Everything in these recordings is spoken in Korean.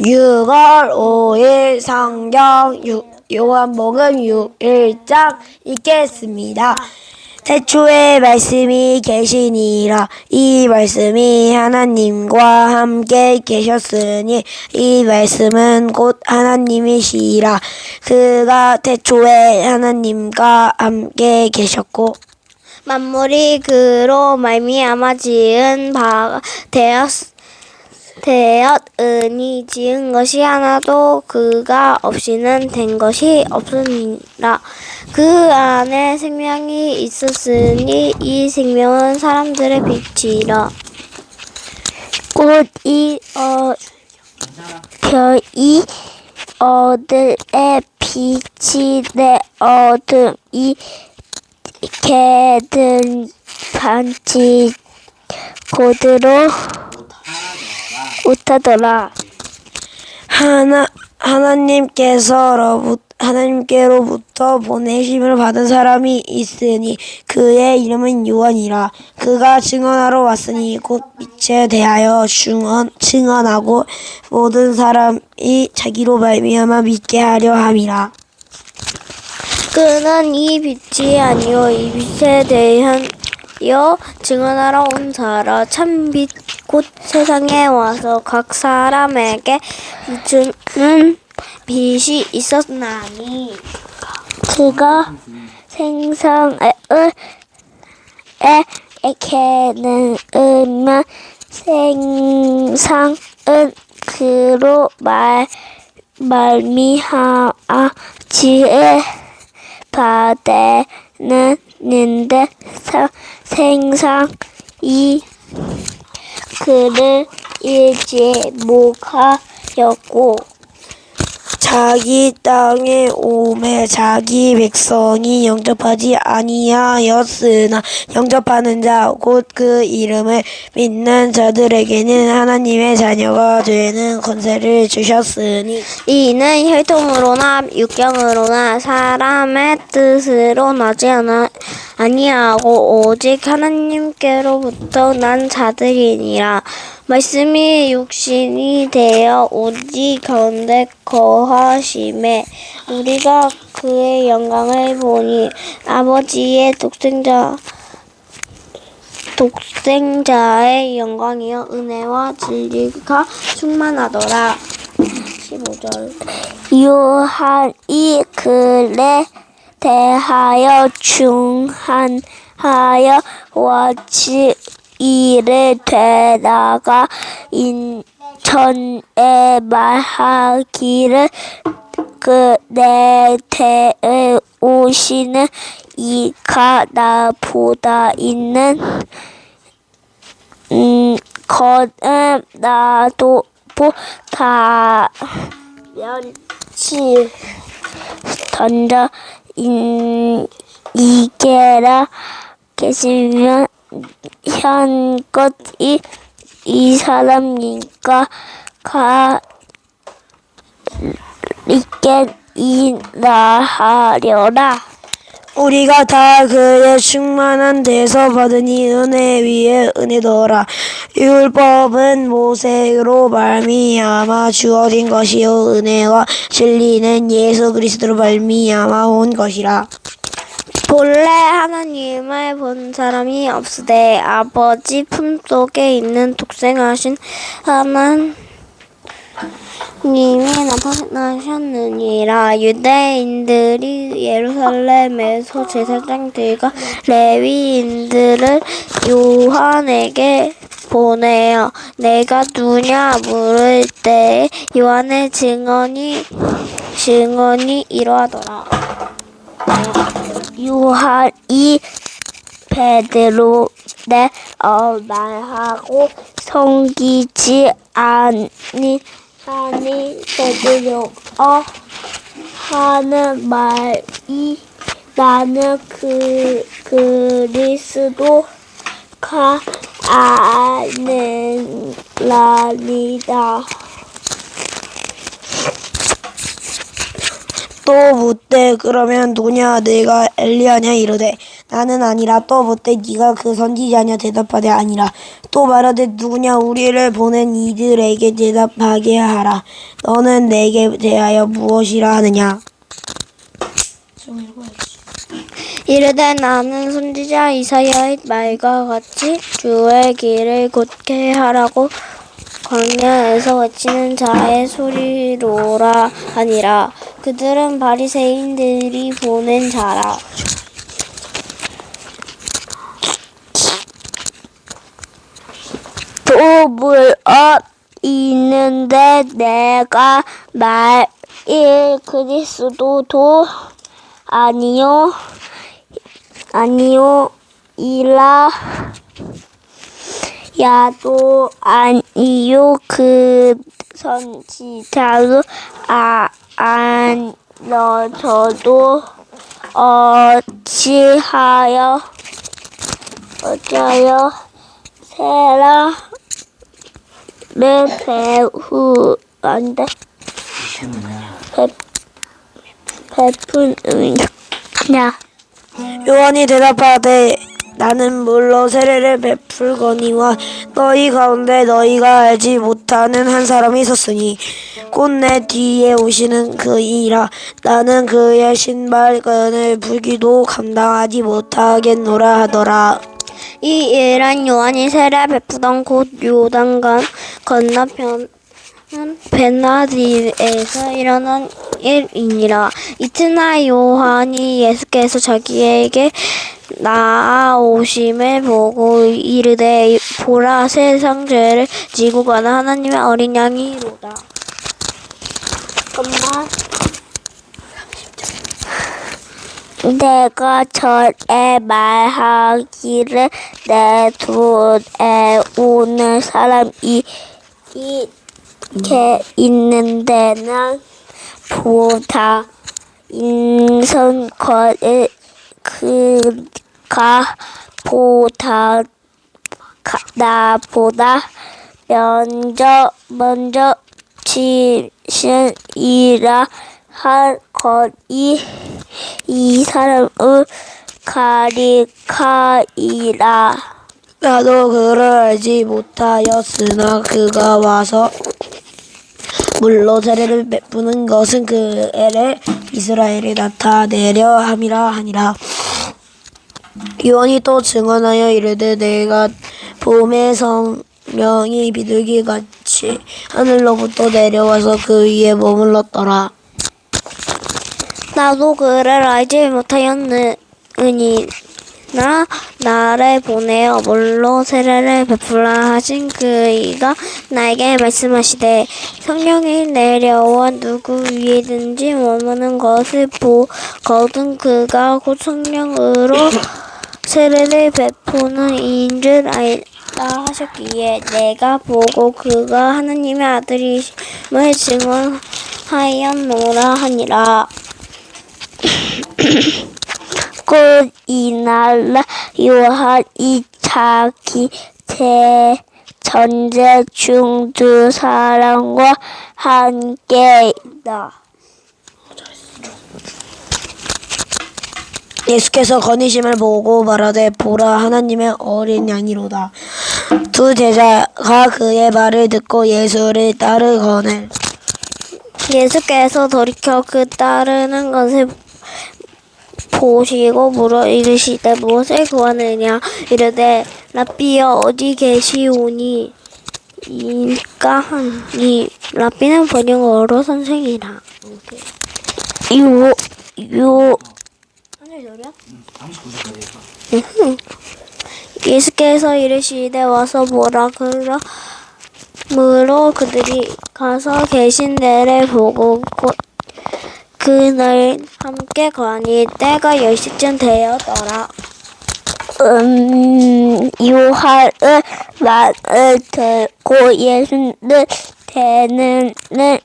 6월 5일 성경 유- 요한복음 6일장 읽겠습니다. 태초에 말씀이 계시니라 이 말씀이 하나님과 함께 계셨으니 이 말씀은 곧 하나님이시라 그가 태초에 하나님과 함께 계셨고 만물이 그로 말미암아 지은 바 되었 되었으니 지은 것이 하나도 그가 없이는 된 것이 없으니라. 그 안에 생명이 있었으니 이 생명은 사람들의 빛이라. 꽃이 어 별이 어들의 빛이 내 어둠이 개들 반지 고드로 못하더라. 하나 하나님께서로부 하나님께로부터 보내심을 받은 사람이 있으니 그의 이름은 요한이라. 그가 증언하러 왔으니 곧 빛에 대하여 증언 증언하고 모든 사람이 자기로 말미암아 믿게 하려 함이라. 그는 이 빛이 아니요 이 빛에 대하여 증언하러 온 자라. 참빛 곧 세상에 와서 각 사람에게 비추는 빛이 있었나니 그가 생상을 에게는 으면 생상은 그로 말 말미하아 지혜 바되는 는데 생상 이 그를 일지 못하였고 자기 땅에 오매 자기 백성이 영접하지 아니하였으나 영접하는 자 곧 그 이름을 믿는 자들에게는 하나님의 자녀가 되는 권세를 주셨으니 이는 혈통으로나 육경으로나 사람의 뜻으로 나지 않아, 아니하고 오직 하나님께로부터 난 자들이니라. 말씀이 육신이 되어 우리 가운데 거하심에 우리가 그의 영광을 보니 아버지의 독생자 독생자의 영광이여 은혜와 진리가 충만하더라. 15절 요한이 글에 대하여 중한하여 와치 이를 되다가 인천에 말하기를 그내 대에 오시는 이가 나보다 있는 음, 거는 나도 보다 면치 던져 인, 이게라 계시면 현껏 이, 이 사람이니까 가 있게 이나하려라. 우리가 다 그의 충만한 데서 받으니 은혜 위에 은혜더라 율법은 모세로 말미암아 주어진 것이요 은혜와 진리는 예수 그리스도로 말미암아 온 것이라 본래 하나님을 본 사람이 없으되 아버지 품속에 있는 독생하신 하나님이 나타나셨느니라 유대인들이 예루살렘에서 제사장들과 레위인들을 요한에게 보내어 내가 누냐 물을 때 요한의 증언이 증언이 이러하더라. 요한이 베드로 내 어, 말하고 성기지 아니 아니 베드로 어 하는 말이 나는 그 그리스도가 아는 라니다. 또 묻되 그러면 누구냐? 내가 엘리야냐 이르되 나는 아니라 또 못돼 네가 그 선지자냐? 대답하되 아니라. 또 말하되 누구냐? 우리를 보낸 이들에게 대답하게 하라. 너는 내게 대하여 무엇이라 하느냐? 이르되 나는 선지자 이사야의 말과 같이 주의 길을 곧게 하라고 광야에서 외치는 자의 소리로라 하니라 그들은 바리새인들이 보낸 자라. 도물업 있는데 내가 말일 그리스도도 아니요 아니요 이라 야도 아니요. 그 선지자로 아 안러져도 어찌하여 어찌하여 배후 안돼 배 베푸느냐? 요한이 대답하되 나는 물로 세례를 베풀거니와 너희 가운데 너희가 알지 못하는 한 사람이 있었으니 곧 내 뒤에 오시는 그이라 나는 그의 신발끈을 풀기도 감당하지 못하겠노라 하더라 이 일은 요한이 세례 베푸던 곳 요단강 건너편 베나디에서 일어난 일이니라. 이튿날 요한이 예수께서 자기에게 나아오심을 보고 이르되 보라 세상 죄를 지고 가는 하나님의 어린 양이로다. 잠깐만. 내가 절에 말하기를 내 둘에 오는 사람이 이게 있는 데는 보다 인성거를 그가 보다 가- 나보다 먼저 먼저 지신이라 할 거이 이 사람을 가리카이라 나도 그를 알지 못하였으나 그가 와서 물로 세례를 베푸는 것은 그 애를 이스라엘에 나타내려 함이라 하니라. 요한이 또 증언하여 이르되 내가 봄에 성령이 비둘기 같이 하늘로부터 내려와서 그 위에 머물렀더라. 나도 그를 알지 못하였느니나 나를 보내어 물로 세례를 베풀라 하신 그이가 나에게 말씀하시되 성령이 내려와 누구 위에든지 머무는 것을 보거든 그가 곧 성령으로 세례를 베푸는 이인 줄 알라 하셨기에 내가 보고 그가 하나님의 아들이심을 증언하였노라 하니라 곧 이날라 요한 이 자기 제 전제 중 두 사람과 함께이다. 예수께서 거니심을 보고 말하되 보라 하나님의 어린 양이로다. 두 제자가 그의 말을 듣고 예수를 따르거늘. 예수께서 돌이켜 그 따르는 것을 보시고 물어 이르시되 무엇을 구하느냐? 이르되 라삐여 어디 계시오니? 이까 하니 라삐는 번역어로 선생이라. 요요 예수께서 이르시되 와서 보라 그러므로 그들이 가서 계신 데를 보고 곧 그날 함께 가니 때가 열 시쯤 되었더라. 음, 요한의 말을 듣고 예수는 되는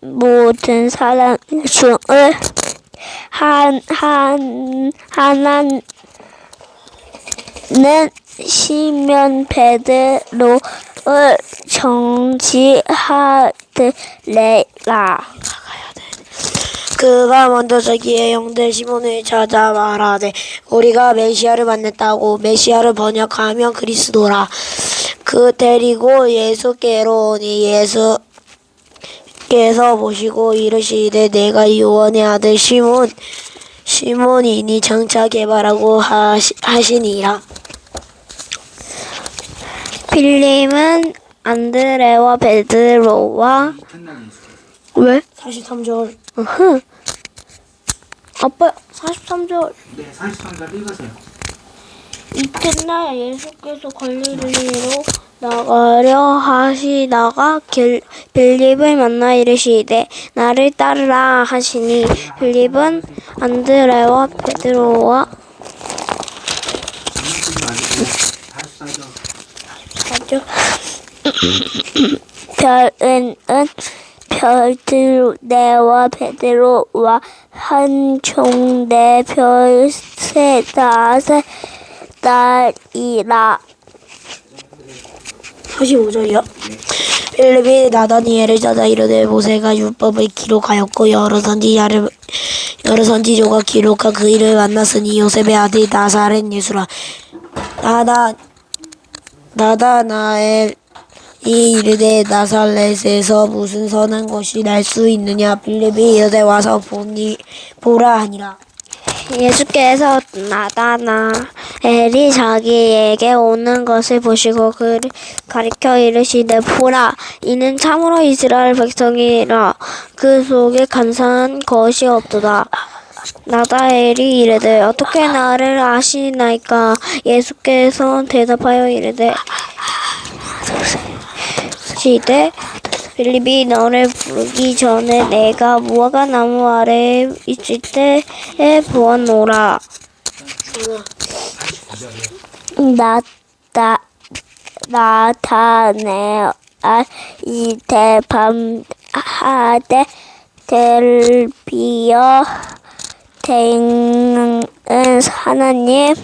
모든 사람 중을 한, 한, 하나는 시면 베드로를 정지하더래라. 그가 먼저 자기의 형들 시몬을 찾아 말하되 우리가 메시아를 만났다고 메시아를 번역하면 그리스도라. 그 데리고 예수께로 오니 예수 께서 보시고 이르시되 내가 요한의 아들 시몬 시몬이니 장차 개발하고 하시, 하시니라 빌림은 안드레와 베드로와. 왜? 43절 으흠. 아빠 43절 네, 43절 읽으세요. 이튿날 예수께서 갈릴리로 나가려 하시다가 길, 빌립을 만나 이르시되 나를 따르라 하시니 빌립은 안드레와 베드로와 장난치지 마시고 44절. 별은 별들네와 베드로와 한 총대 별세 다섯 달이라 45절이요. 빌립이 나다니엘을 찾아 이르되 모세가 율법을 기록하였고 여러 선지자를 여러 선지조가 기록한 그 일을 만났으니 요셉의 아들 나사렛 예수라. 나다 나다나엘 이 이르되 나사렛에서 무슨 선한 것이 날 수 있느냐? 빌립이 이르되 와서 보니 보라 하니라 예수께서 나다나 엘이 자기에게 오는 것을 보시고 그를 가리켜 이르시되 보라 이는 참으로 이스라엘 백성이라. 그 속에 간사한 것이 없도다. 나다엘이 이르되 어떻게 나를 아시나이까? 예수께서 대답하여 이르되 빌립이 너를 부르기 전에 내가 무화과 나무 아래에 있을 때에 보았노라. 나다 나타내 이대 밤하되 델비어 댕은 하나님 하나님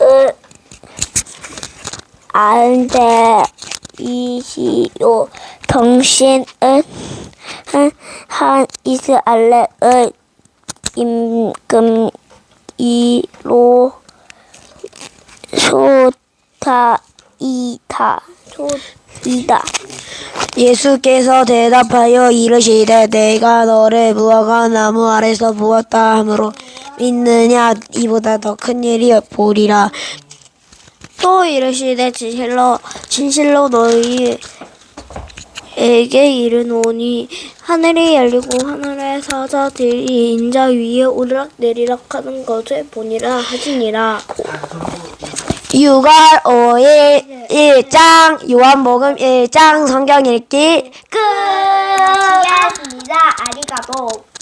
을 안돼 이시요 당신은 한, 한 이스라엘의 임금 이로 소타이다 소이다. 예수께서 대답하여 이르시되 내가 너를 무화과 나무 아래서 보았다 하므로 믿느냐? 이보다 더 큰 일이 보리라 또 이르시되 진실로 진실로 너희에게 이르노니 하늘이 열리고 하늘의 사자들이 인자 위에 오르락 내리락 하는 것을 보니라 하시니라 6월 5일 1장 요한복음 1장 성경 읽기 끝 수고하셨습니다. 아리가또